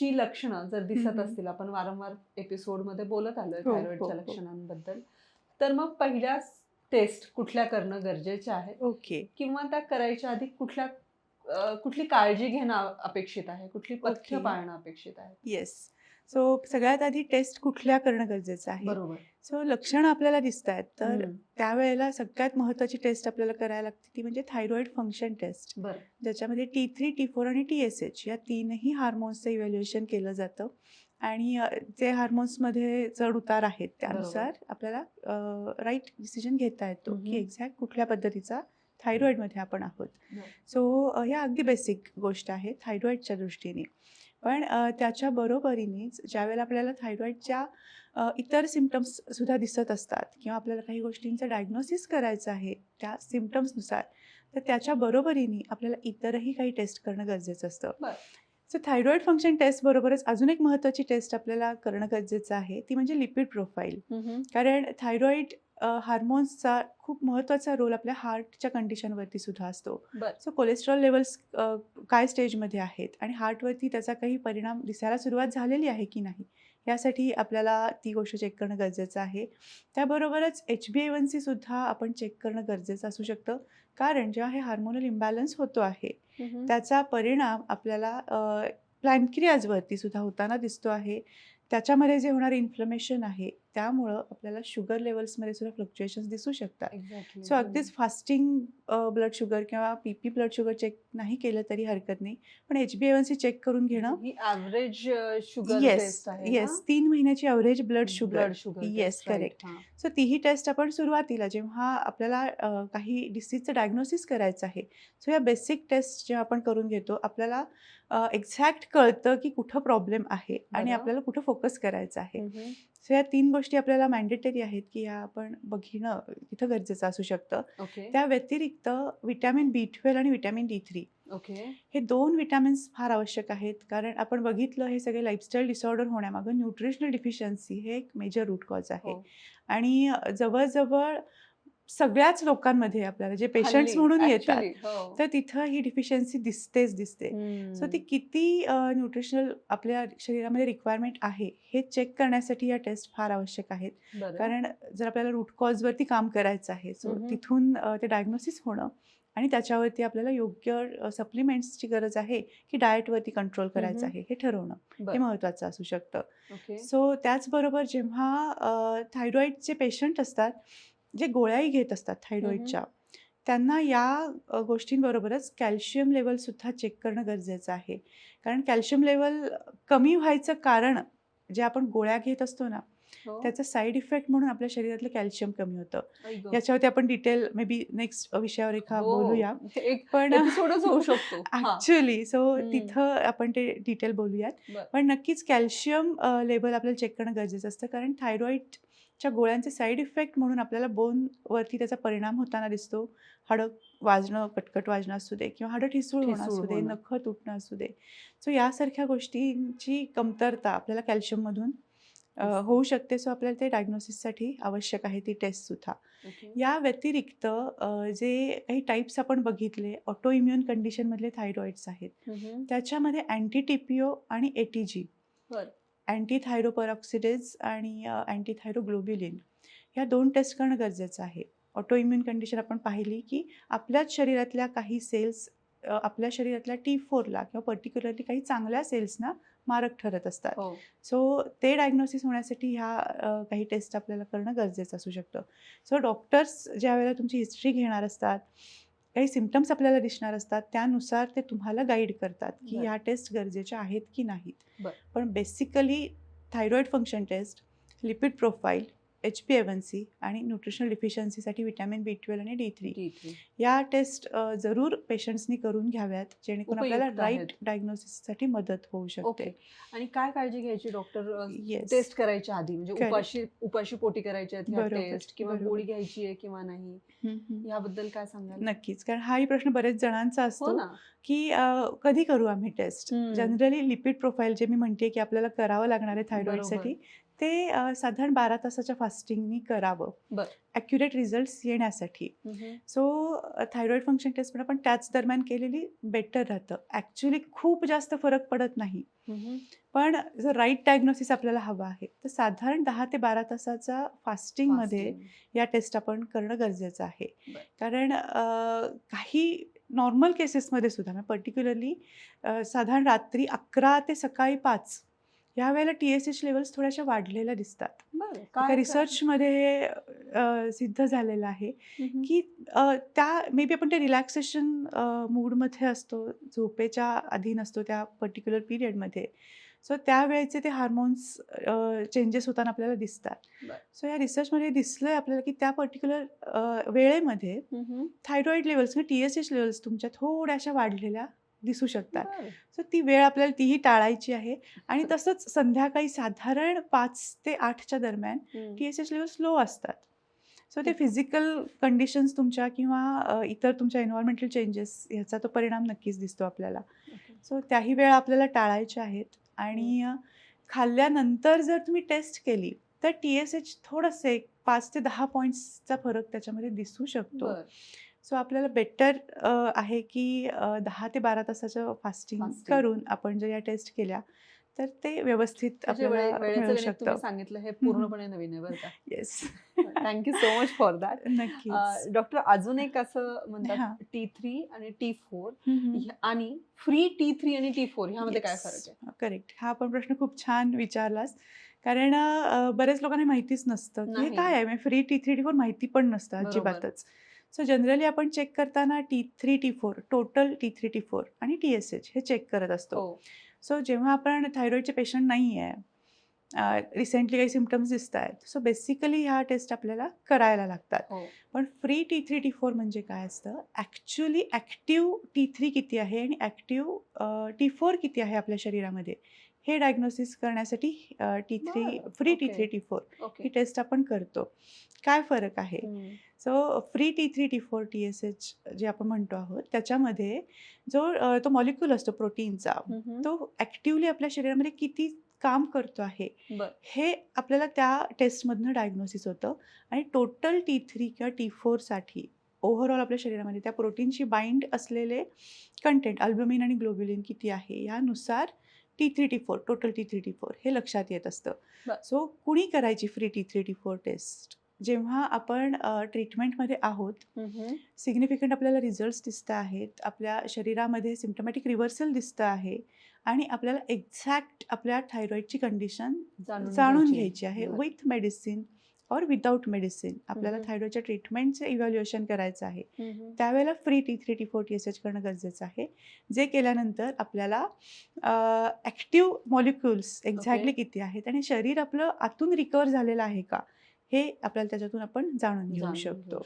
ची लक्षणं जर दिसत. असतील आपण वारंवार एपिसोडमध्ये बोलत आलोय हो, थायरॉइडच्या हो, हो. लक्षणांबद्दल तर मग पहिल्या टेस्ट कुठल्या करणं गरजेचे आहे ओके किंवा त्या करायच्या आधी कुठल्या कुठली काळजी घेणं अपेक्षित आहे कुठली पथ्य. पाळणं अपेक्षित आहे येस सो सगळ्यात आधी टेस्ट कुठल्या करणं गरजेचं आहे? बरोबर. सो लक्षणं आपल्याला दिसत आहेत तर. त्यावेळेला सगळ्यात महत्त्वाची टेस्ट आपल्याला करायला लागते ती म्हणजे थायरॉइड फंक्शन टेस्ट बरं. ज्याच्यामध्ये टी थ्री टी फोर आणि टी एस एच या तीनही हार्मोन्सचं इव्हॅल्युएशन केलं जातं. आणि जे हार्मोन्समध्ये चढ उतार आहेत त्यानुसार आपल्याला राईट डिसिजन घेता येतो की. एक्झॅक्ट कुठल्या पद्धतीचा थायरॉइडमध्ये आपण आहोत. सो ह्या अगदी बेसिक गोष्ट आहे थायरॉइडच्या दृष्टीने. पण त्याच्या बरोबरीनेच ज्यावेळेला आपल्याला थायरॉइडच्या अ, इतर सिमटम्स सुद्धा दिसत असतात किंवा आपल्याला काही गोष्टींचं डायग्नोसिस करायचं आहे त्या सिमटम्सनुसार तर त्याच्या बरोबरीने आपल्याला इतरही काही टेस्ट करणं गरजेचं असतं. सो थायरॉइड फंक्शन टेस्ट बरोबरच अजून एक महत्त्वाची टेस्ट आपल्याला करणं गरजेचं आहे ती म्हणजे लिपिड प्रोफाईल. कारण थायरॉइड हार्मोन्सचा खूप महत्त्वाचा रोल आपल्या हार्टच्या कंडिशनवरती सुद्धा असतो. सो कोलेस्ट्रॉल लेवल्स काय स्टेजमध्ये आहेत आणि हार्टवरती त्याचा काही परिणाम दिसायला सुरुवात झालेली आहे की नाही यासाठी आपल्याला ती गोष्ट चेक करणं गरजेचं आहे त्याबरोबरच एच बी ए वन सीसुद्धा आपण चेक करणं गरजेचं असू शकतं कारण जेव्हा हे हार्मोनल इम्बॅलन्स होतो आहे. त्याचा परिणाम आपल्याला प्लॅन्क्रियाजवरती सुद्धा होताना दिसतो आहे त्याच्यामध्ये जे होणारे इन्फ्लमेशन आहे त्यामुळं आपल्याला शुगर लेवल्समध्ये सुद्धा फ्लक्च्युएशन्स दिसू शकतात. सो अगदीच फास्टिंग ब्लड शुगर किंवा P P blood sugar check नाही केलं तरी हरकत नाही. पण H B A one C check करून घेणं ही ऍव्हरेज शुगर येस येस तीन महिन्याची average blood sugar blood sugar Yes, correct. So तीही टेस्ट आपण सुरुवातीला जेव्हा आपल्याला काही डिसीजचं डायग्नोसिस करायचं आहे सो या बेसिक टेस्ट जेव्हा आपण करून घेतो आपल्याला एक्झॅक्ट कळतं की कुठं प्रॉब्लेम आहे आणि. आपल्याला कुठं फोकस करायचं आहे. सो या तीन गोष्टी आपल्याला मॅन्डेटरी आहेत की या आपण बघणं तिथं गरजेचं असू शकतं. त्या व्यतिरिक्त विटॅमिन बी ट्वेल्व आणि विटॅमिन डी थ्री ओके हे दोन विटॅमिन्स फार आवश्यक आहेत. कारण आपण बघितलं हे सगळे लाईफस्टाईल डिसऑर्डर होण्यामागं न्यूट्रिशनल डिफिशियन्सी हे एक मेजर रूट कॉज आहे. हो. आणि जवळजवळ सगळ्याच लोकांमध्ये आपल्याला जे पेशंट्स हल्ली, म्हणून येतात हो. तर तिथं ही डिफिशियन्सी दिसतेच दिसते सो ती. किती न्यूट्रिशनल आपल्या शरीरामध्ये रिक्वायरमेंट आहे हे चेक करण्यासाठी या टेस्ट फार आवश्यक आहेत. कारण जर आपल्याला रूट कॉजवरती काम करायचं आहे सो. तिथून ते डायग्नोसिस होणं आणि त्याच्यावरती आपल्याला योग्य सप्लिमेंट्सची गरज आहे की डाएटवरती कंट्रोल करायचं. आहे हे ठरवणं हे बरं. महत्त्वाचं असू शकतं सो त्याचबरोबर जेव्हा थायरॉईडचे पेशंट असतात जे गोळ्याही घेत असतात थायरॉईडच्या त्यांना या गोष्टींबरोबरच कॅल्शियम लेवलसुद्धा चेक करणं गरजेचं आहे कारण कॅल्शियम लेवल कमी व्हायचं कारण जे आपण गोळ्या घेत असतो ना हो. त्याचा साईड इफेक्ट म्हणून आपल्या शरीरातलं कॅल्शियम कमी होतं. याच्यावरती आपण डिटेल मे बी नेक्स्ट विषयावर एका हो. बोलूया पण होऊ शकतो. Actually so. तिथं आपण ते डिटेल बोलूयात. पण नक्कीच कॅल्शियम लेवल आपल्याला चेक करणं गरजेचं असतं कारण थायरॉईडच्या गोळ्यांचे साईड इफेक्ट म्हणून आपल्याला बोनवरती त्याचा परिणाम होताना दिसतो हाडं वाजणं कटकट वाजणं असू दे किंवा हाडं ठिसूळ होणं असू दे. नखं तुटणं असू दे सो यासारख्या गोष्टींची कमतरता आपल्याला कॅल्शियममधून. होऊ शकते सो आपल्याला ते डायग्नोसिससाठी आवश्यक आहे ती टेस्टसुद्धा ओके. या व्यतिरिक्त जे काही टाईप्स आपण बघितले ऑटो इम्युन कंडिशनमधले थायरॉइड्स आहेत. त्याच्यामध्ये अँटी टीपीओ आणि एटीजी. अँटी थायरोपरॉक्सिडेज आणि अँटी थायरोग्लोब्युलिन ह्या दोन टेस्ट करणं गरजेचं आहे. ऑटो इम्युन कंडिशन आपण पाहिली की आपल्याच शरीरातल्या काही सेल्स आपल्या शरीरातल्या टी फोरला किंवा पर्टिक्युलरली काही चांगल्या सेल्सना मारक ठरत असतात. हो. सो ते डायग्नोसिस होण्यासाठी ह्या काही टेस्ट आपल्याला करणं गरजेचं असू शकतं. सो डॉक्टर्स ज्या वेळेला तुमची हिस्ट्री घेणार असतात काही सिमटम्स आपल्याला दिसणार असतात त्यानुसार ते तुम्हाला गाईड करतात की. ह्या टेस्ट गरजेच्या आहेत की नाहीत. पण basically thyroid function test lipid profile H P A one C आणि न्यूट्रिशनल डिफिशियन्सीसाठी विटॅमिन बी ट्वेल्व आणि डी थ्री. या टेस्ट जरूर पेशंट्सनी करून घ्याव्यात जेणेकरून आपल्याला राईट. डायग्नोसिससाठी मदत होऊ शकते. आणि काय काळजी घ्यायची डॉक्टर टेस्ट करायच्या आधी? म्हणजे. उपाशी उपाशी पोटी करायची आहेत ह्या बरोबर, टेस्ट किंवा. गोळी घ्यायची आहे किंवा नाही? याबद्दल काय सांगाल? नक्कीच. कारण हाही प्रश्न बरेच जणांचा हो असतो ना. की कधी करू आम्ही टेस्ट. जनरली लिपिड प्रोफाईल जे मी म्हणते की आपल्याला करावं लागणार आहे थायरॉईडसाठी ते अ, साधारण बारा तासाच्या फास्टिंगनी करावं. बरं. ॲक्युरेट रिझल्ट्स येण्यासाठी. सो थायरॉईड फंक्शन टेस्ट पण आपण त्याच दरम्यान केलेली बेटर राहतं. ॲक्च्युली खूप जास्त फरक पडत नाही. पण जर राईट डायग्नोसिस आपल्याला हवं आहे तर साधारण दहा ते बारा तासाचा फास्टिंगमध्ये या टेस्ट आपण करणं गरजेचं आहे. बरं. कारण अ, काही नॉर्मल केसेसमध्ये सुद्धा पर्टिक्युलरली साधारण रात्री अकरा ते सकाळी पाच ह्या वेळेला टी एस एच लेवल्स थोड्याशा वाढलेल्या दिसतात. एका रिसर्चमध्ये हे सिद्ध झालेलं आहे की त्या मे बी आपण ते रिलॅक्सेशन मूडमध्ये असतो झोपेच्या अधीन असतो त्या पर्टिक्युलर पिरियडमध्ये सो त्यावेळेचे ते हार्मोन्स चेंजेस होताना आपल्याला दिसतात. सो या रिसर्चमध्ये दिसलं आहे आपल्याला की त्या पर्टिक्युलर वेळेमध्ये थायरॉईड लेवल्स किंवा टी एस एच लेवल्स तुमच्या थोड्याशा वाढलेल्या दिसू शकतात. सो ती वेळ आपल्याला तीही टाळायची आहे. आणि तसंच संध्याकाळी साधारण पाच ते आठच्या दरम्यान T S H level slow असतात. सो ते. फिजिकल कंडिशन्स तुमच्या किंवा इतर तुमच्या एन्व्हायरमेंटल चेंजेस ह्याचा तो परिणाम नक्कीच दिसतो आपल्याला. सो त्याही वेळा आपल्याला टाळायच्या आहेत. आणि खाल्ल्यानंतर जर तुम्ही टेस्ट केली तर टी एस एच थोडंसं एक पाच ते दहा पॉईंट्सचा फरक त्याच्यामध्ये दिसू शकतो. सो आपल्याला बेटर आहे की दहा ते बारा तासाचं फास्टिंग. करून आपण जर या टेस्ट केल्या तर ते व्यवस्थित म्हणजे आपल्याला मिळू शकतं सांगितलं हे पूर्णपणे नवीन आहे बरं का yes thank you so much for that नक्कीच डॉक्टर अजून एक असं. म्हणतात टी थ्री आणि टी फोर. आणि फ्री टी थ्री आणि टी फोर ह्यामध्ये काय. फरक आहे करेक्ट हा पण प्रश्न खूप छान विचारलास कारण बऱ्याच लोकांना माहितीच नसतं की हे. काय आहे free T three T four माहिती पण नसतं. अजिबातच सो जनरली आपण चेक करताना T three T four total T three T four आणि टी एस एच हे चेक करत असतो. हो. सो जेव्हा आपण थायरॉईडचे पेशंट नाही आहे रिसेंटली काही सिमटम्स दिसत आहेत. सो बेसिकली ह्या टेस्ट आपल्याला करायला लागतात. हो. पण free T three T four म्हणजे काय असतं? ॲक्च्युली ॲक्टिव्ह टी थ्री किती आहे आणि ॲक्टिव्ह टी फोर किती आहे आपल्या शरीरामध्ये? हे डायग्नोसिस करण्यासाठी T three free T. Three T four ही टेस्ट आपण करतो. काय फरक आहे? So free T three T four T S H जे आपण म्हणतो आहोत त्याच्यामध्ये जो तो मॉलिक्यूल असतो प्रोटीनचा तो ॲक्टिवली आपल्या शरीरामध्ये किती काम करतो आहे. हे आपल्याला त्या टेस्टमधनं डायग्नोसिस होतं आणि टोटल टी थ्री किंवा टी फोरसाठी ओव्हरऑल आपल्या शरीरामध्ये त्या प्रोटीनशी बाइंड असलेले कंटेंट अल्बमिन आणि ग्लोब्युलिन किती आहे यानुसार T three T four total T three T four हे लक्षात येत असतं. सो कुणी करायची free T three T four test? जेव्हा आपण ट्रीटमेंटमध्ये आहोत सिग्निफिकंट आपल्याला रिझल्ट्स दिसत आहेत आपल्या शरीरामध्ये सिम्टमॅटिक रिव्हर्सल दिसतं आहे आणि आपल्याला एक्झॅक्ट आपल्या थायरॉईडची कंडिशन जाणून घ्यायची आहे. विथ मेडिसिन और विदाऊट मेडिसिन आपल्याला. थायरॉईडच्या ट्रीटमेंटचं इव्हॅल्युएशन करायचं आहे. त्यावेळेला free T three T four T S H करणं गरजेचं आहे. जे केल्यानंतर आपल्याला ॲक्टिव्ह मॉलिक्युल्स एक्झॅक्टली किती आहेत आणि शरीर आपलं आतून रिकवर झालेलं आहे का हे आपल्याला त्याच्यातून आपण जाणून घेऊ शकतो.